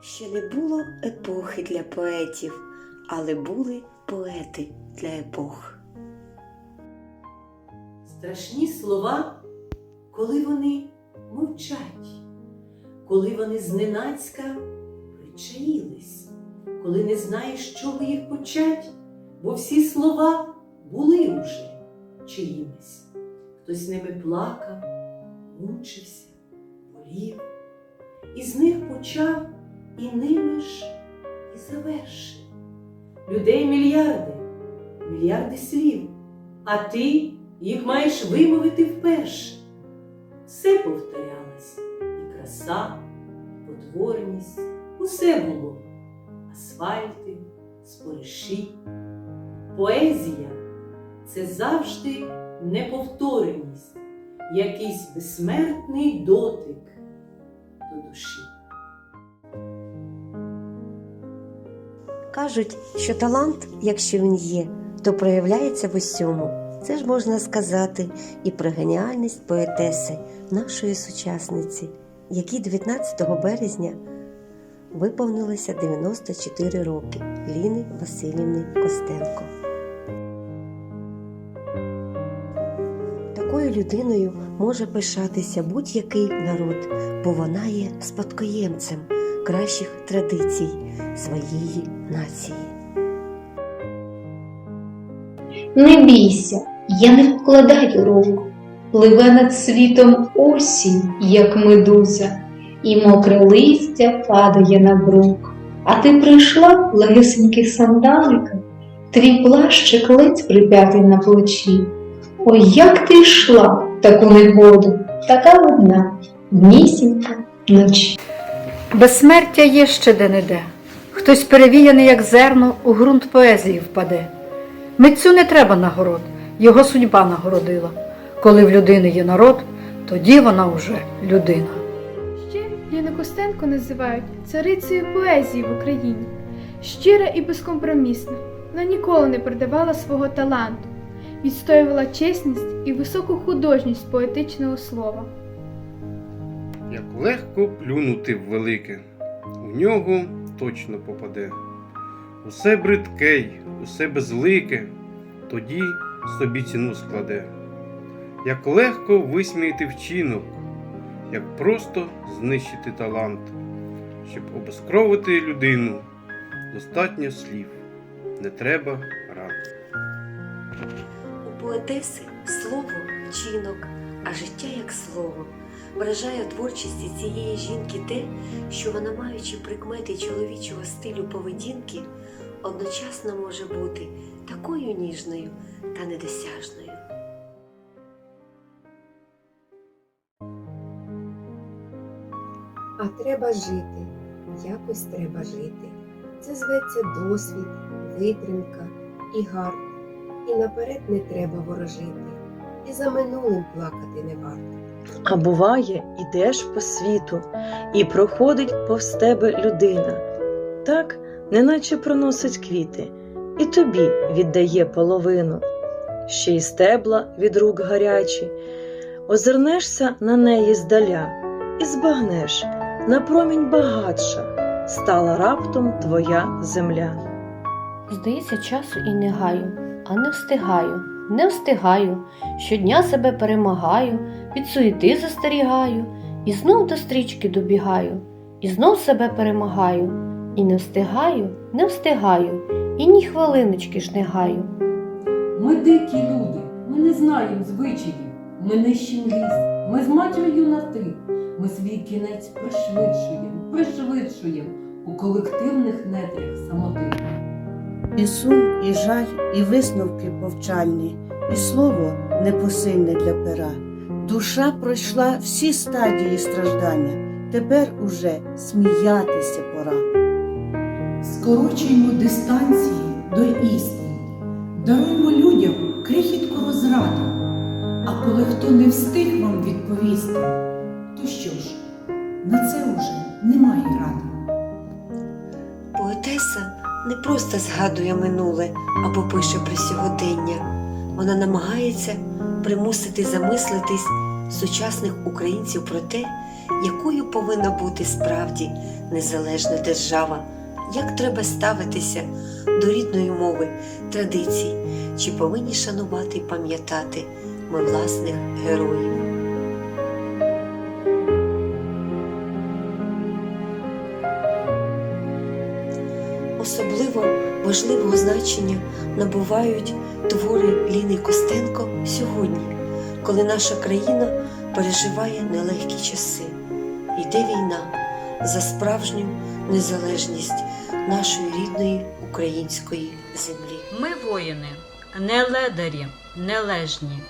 Ще не було епохи для поетів, але були поети для епох. Страшні слова, коли вони мовчать, коли вони зненацька причаїлись, коли не знаєш, чого їх почать, бо всі слова були уже чиїмись. Хтось ними плакав, мучився, болів, і з них почав і ними ж і завершив. Людей мільярди, мільярди слів, а ти їх маєш вимовити вперше. Все повторялось, і краса, і потворність, усе було. Асфальти, спориші. Поезія це завжди неповтореність, якийсь безсмертний дотик до душі. Кажуть, що талант, якщо він є, то проявляється в усьому. Це ж можна сказати і про геніальність поетеси, нашої сучасниці, якій 19 березня виповнилося 94 роки Ліни Васильівни Костенко. Такою людиною може пишатися будь-який народ, бо вона є спадкоємцем кращих традицій своєї нації. Не бійся, я не вкладаю рук, пливе над світом осінь, як медуза, і мокре листя падає на брук. А ти прийшла в легесеньких сандаликах, твій плащик ледь прип'ятий на плечі. Ой, як ти йшла в таку негоду, така одна, днісінька вночі. Безсмертя є ще де-не-де. Хтось перевіяний, як зерно, у ґрунт поезії впаде. Митцю не треба нагород, його судьба нагородила. Коли в людини є народ, тоді вона вже людина. Ще Ліну Костенко називають царицею поезії в Україні. Щира і безкомпромісна, вона ніколи не продавала свого таланту, відстоювала чесність і високу художність поетичного слова. Як легко плюнути в велике, в нього точно попаде. Усе бридке й, усе безлике, тоді собі ціну складе. Як легко висміяти вчинок, як просто знищити талант, щоб обезкровити людину, достатньо слів, не треба ран. У поетеси слово вчинок, а життя як слово. Вражає творчості цієї жінки те, що вона, маючи прикмети чоловічого стилю поведінки, одночасно може бути такою ніжною та недосяжною. А треба жити, якось треба жити. Це зветься досвід, витримка і гард. І наперед не треба ворожити, і за минулим плакати не варто. А буває, ідеш по світу, і проходить повз тебе людина. Так, неначе проносить квіти, і тобі віддає половину, ще й стебла від рук гарячі. Озирнешся на неї здаля і збагнеш, на промінь багатша стала раптом твоя земля. Здається, часу і не гаю, а не встигаю, не встигаю. Щодня себе перемагаю, від суєти застерігаю, і знов до стрічки добігаю, і знов себе перемагаю, і не встигаю, не встигаю, і ні хвилиночки ж не гаю. Ми дикі люди, ми не знаємо звичаїв, ми нищим ліс, ми з матір'ю юноти, ми свій кінець пришвидшуємо, пришвидшуємо у колективних нетрях самоти. І сум, і жаль, і висновки повчальні, і слово непосильне для пера. Душа пройшла всі стадії страждання, тепер уже сміятися пора. Скорочуємо дистанції до істини, даруємо людям крихітку розраду. А коли хто не встиг вам відповісти, то що ж, на це уже немає ради. Поетеса не просто згадує минуле або пише про сьогодення. Вона намагається примусити замислитись сучасних українців про те, якою повинна бути справді незалежна держава, як треба ставитися до рідної мови, традицій, чи повинні шанувати і пам'ятати ми власних героїв. Особливо важливого значення набувають твори Ліни Костенко сьогодні, коли наша країна переживає нелегкі часи. Йде війна за справжню незалежність нашої рідної української землі. Ми воїни, не ледарі, нележні.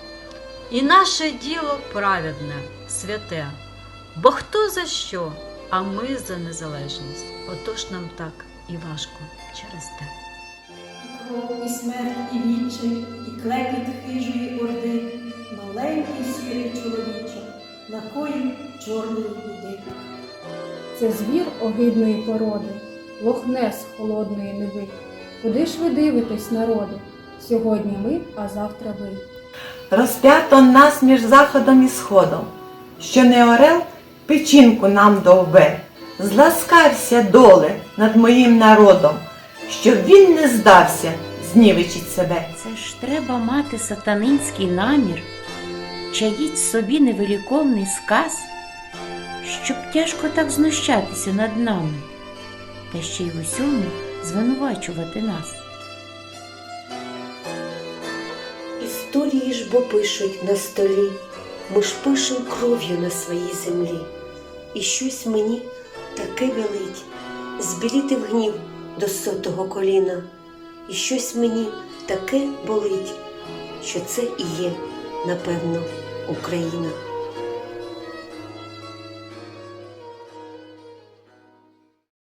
І наше діло праведне, святе. Бо хто за що, а ми за незалежність. Отож нам так і важко через те. кров, і смерть, і відчай, і клекіт хижої орди, маленький сірий чоловічок, накоїв чорної біди. Це звір огидної породи, лохнес холодної неви. Куди ж ви дивитесь, народи? Сьогодні ми, а завтра ви. Розп'ято нас між заходом і сходом, що не орел печінку нам довбе. Зласкався доле над моїм народом, щоб він не здався, знівечить себе. Це ж треба мати сатанинський намір, чаїть собі невеликовний сказ, щоб тяжко так знущатися над нами, та ще й в усьому звинувачувати нас. Історії ж бо пишуть на столі, ми ж пишем кров'ю на своїй землі. І щось мені таке велить, збіліти в гнів до сотого коліна. І щось мені таке болить, що це і є, напевно, Україна.